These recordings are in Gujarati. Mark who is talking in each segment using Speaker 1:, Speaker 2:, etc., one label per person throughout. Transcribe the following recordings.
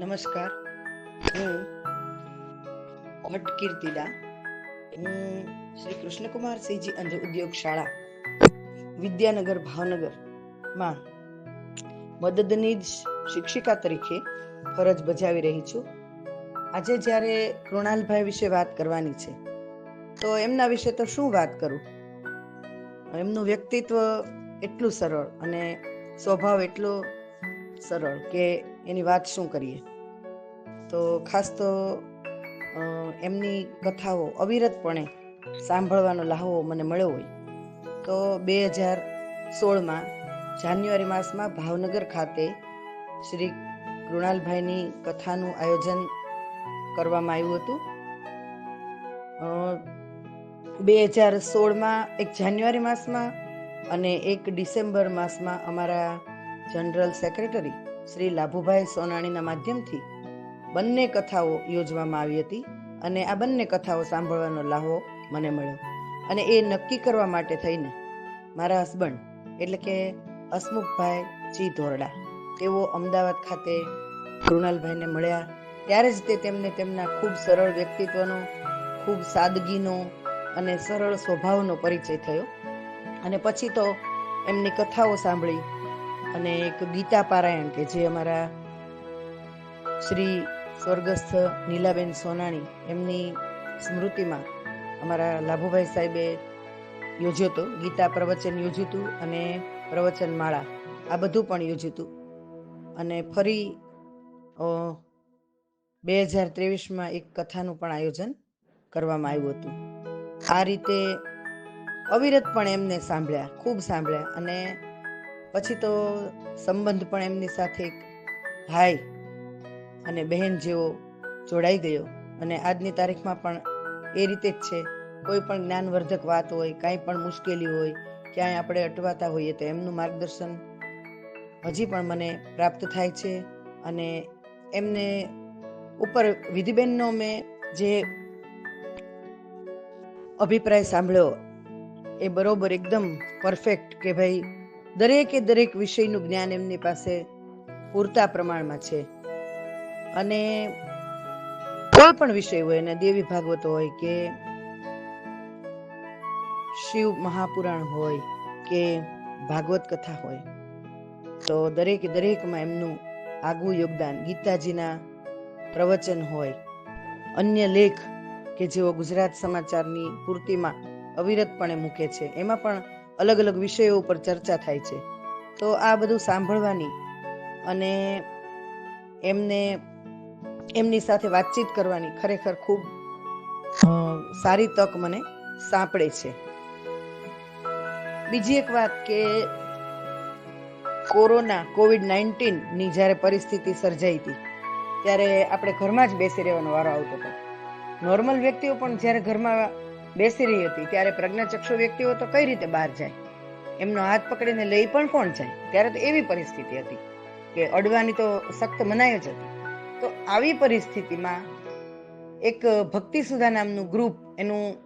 Speaker 1: નમસ્કાર. હું ભટ્ટ કીર્તિદા હું શ્રી કૃષ્ણકુમાર સિંહજી અંધ ઉદ્યોગ શાળા વિદ્યાનગર ભાવનગરમાં જ શિક્ષિકા તરીકે ફરજ બજાવી રહી છું. આજે જ્યારે કૃણાલભાઈ વિશે વાત કરવાની છે, તો એમના વિશે તો શું વાત કરું? એમનું વ્યક્તિત્વ એટલું સરળ અને સ્વભાવ એટલો સરળ કે એની વાત શું કરીએ? તો ખાસ તો એમની કથાઓ અવિરતપણે સાંભળવાનો લ્હાવો મને મળ્યો હોય, તો બે હજાર સોળમાં જાન્યુઆરી માસમાં ભાવનગર ખાતે શ્રી કૃણાલભાઈની કથાનું આયોજન કરવામાં આવ્યું હતું. બે હજાર સોળમાં એક જાન્યુઆરી માસમાં અને એક ડિસેમ્બર માસમાં અમારા જનરલ સેક્રેટરી શ્રી લાભુભાઈ સોનાણીના માધ્યમથી બંને કથાઓ યોજવામાં આવી હતી અને આ બંને કથાઓ સાંભળવાનો લાહવો મને મળ્યો. અને એ નક્કી કરવા માટે થઈને મારા હસબન્ડ એટલે કે હસમુખભાઈ જી ધોરડા, તેઓ અમદાવાદ ખાતે કૃણાલભાઈને મળ્યા. ત્યારે જ તે તેમને તેમના ખૂબ સરળ વ્યક્તિત્વનો, ખૂબ સાદગીનો અને સરળ સ્વભાવનો પરિચય થયો. અને પછી તો એમની કથાઓ સાંભળી અને એક ગીતા પારાયણ કે જે અમારા શ્રી સ્વર્ગસ્થ નીલાબેન સોનાણી એમની સ્મૃતિમાં અમારા લાભુભાઈ સાહેબે યોજ્યો હતો. ગીતા પ્રવચન યોજ્યું હતું અને પ્રવચન માળા આ બધું પણ યોજ્યું હતું. અને ફરી બે હજાર ત્રેવીસમાં એક કથાનું પણ આયોજન કરવામાં આવ્યું હતું. આ રીતે અવિરતપણે એમને સાંભળ્યા, ખૂબ સાંભળ્યા અને પછી તો સંબંધ પણ એમની સાથે એક ભાઈ અને બહેન જેવો જોડાઈ ગયો. અને આજની તારીખમાં પણ એ રીતે જ છે. કોઈ પણ જ્ઞાનવર્ધક વાત હોય, કાંઈ પણ મુશ્કેલી હોય, ક્યાંય આપણે અટવાતા હોઈએ તો એમનું માર્ગદર્શન હજી પણ મને પ્રાપ્ત થાય છે. અને એમને ઉપર વિધિબેનનો મેં જે અભિપ્રાય સાંભળ્યો એ બરોબર એકદમ પરફેક્ટ કે ભાઈ દરેકે દરેક વિષયનું જ્ઞાન એમની પાસે પૂરતા પ્રમાણમાં છે. અને કોઈ પણ વિષય હોય, એને દેવી ભાગવતો હોય કે શિવ મહાપુરાણ હોય કે ભાગવત કથા હોય, તો દરેકે દરેકમાં એમનું આગવું યોગદાન. ગીતાજીના પ્રવચન હોય, અન્ય લેખ કે જેઓ ગુજરાત સમાચારની પૂર્તિમાં અવિરતપણે મૂકે છે, એમાં પણ અલગ અલગ વિષયો ઉપર ચર્ચા થાય છે. તો આ બધું સાંભળવાની અને એમને, એમની સાથે વાતચીત કરવાની ખરેખર ખૂબ સારી તક મને સાંપડે છે. બીજી એક વાત કે કોરોના કોવિડ નાઇન્ટીનની જ્યારે પરિસ્થિતિ સર્જાઈ હતી, ત્યારે આપણે ઘરમાં જ બેસી રહેવાનો વારો આવતો હતો. નોર્મલ વ્યક્તિઓ પણ જ્યારે ઘરમાં બેસી રહી હતી. ત્યારે પ્રજ્ઞાચક્ષુ વ્યક્તિઓ તો કઈ રીતે બહાર જાય? એમનો હાથ પકડીને લઈ પણ કોણ જાય? ત્યારે તો એવી પરિસ્થિતિ હતી કે અડવાની તો સખ્ત મનાય જ હતી. તો આવી પરિસ્થિતિમાં એક ભક્તિ સુધા નામનું ગ્રુપ એનું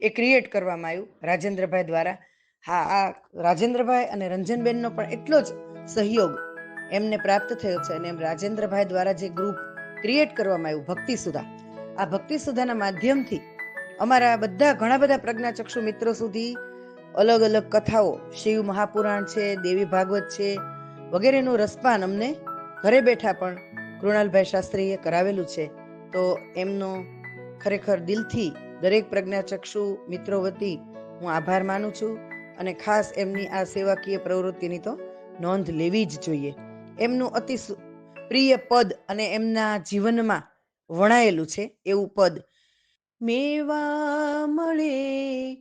Speaker 1: એ ક્રિએટ કરવામાં આવ્યું રાજેન્દ્રભાઈ દ્વારા. હા, આ રાજેન્દ્રભાઈ અને રંજનબેનનો પણ એટલો જ સહયોગ એમને પ્રાપ્ત થયો છે અને એમ રાજેન્દ્રભાઈ દ્વારા જે ગ્રુપ ક્રિએટ કરવામાં આવ્યું ભક્તિ સુધા આ ભક્તિ સુધાના માધ્યમથી અમારા બધા ઘણા બધા પ્રજ્ઞાચક્ષુ મિત્રો સુધી અલગ અલગ કથાઓ, શિવ મહાપુરાણ છે, દેવી ભાગવત છે, વગેરેનું રસપાન અમને ઘરે બેઠા પણ કૃણાલભાઈ શાસ્ત્રીએ કરાવેલું છે. તો એમનો ખરેખર દિલથી દરેક પ્રજ્ઞાચક્ષુ મિત્રો વતી હું આભાર માનું છું અને ખાસ એમની આ સેવાકીય પ્રવૃત્તિની તો નોંધ લેવી જ જોઈએ. એમનું અતિ પ્રિય પદ અને એમના જીવનમાં વણાયેલું છે એવું પદ મેવા મળે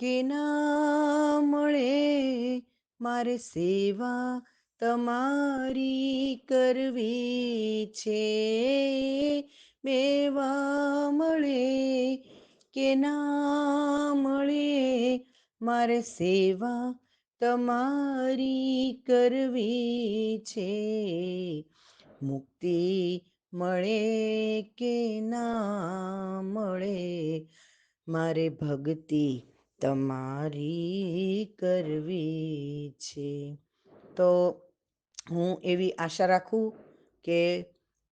Speaker 1: કે ના મળે? મારે સેવા તમારી કરવી છે. મેવા મળે કે ના મળે? મારે સેવા તમારી કરવી છે. મુક્તિ મળે કે ના મળે? મારે ભક્તિ તમારી કરવી છે. તો હું એવી આશા રાખું કે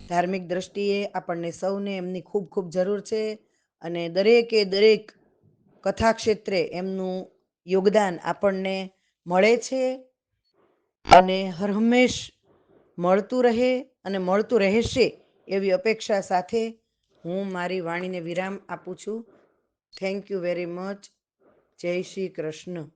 Speaker 1: ધાર્મિક દ્રષ્ટિએ આપણને સૌને એમની ખૂબ ખૂબ જરૂર છે અને દરેકે દરેક કથા ક્ષેત્રે એમનું યોગદાન આપણને મળે છે અને હર હંમેશ મળતું રહે અને મળતું રહેશે. એવી અપેક્ષા સાથે હું મારી વાણીને વિરામ આપું છું. થેન્ક યુ વેરી મચ જય શ્રી કૃષ્ણ.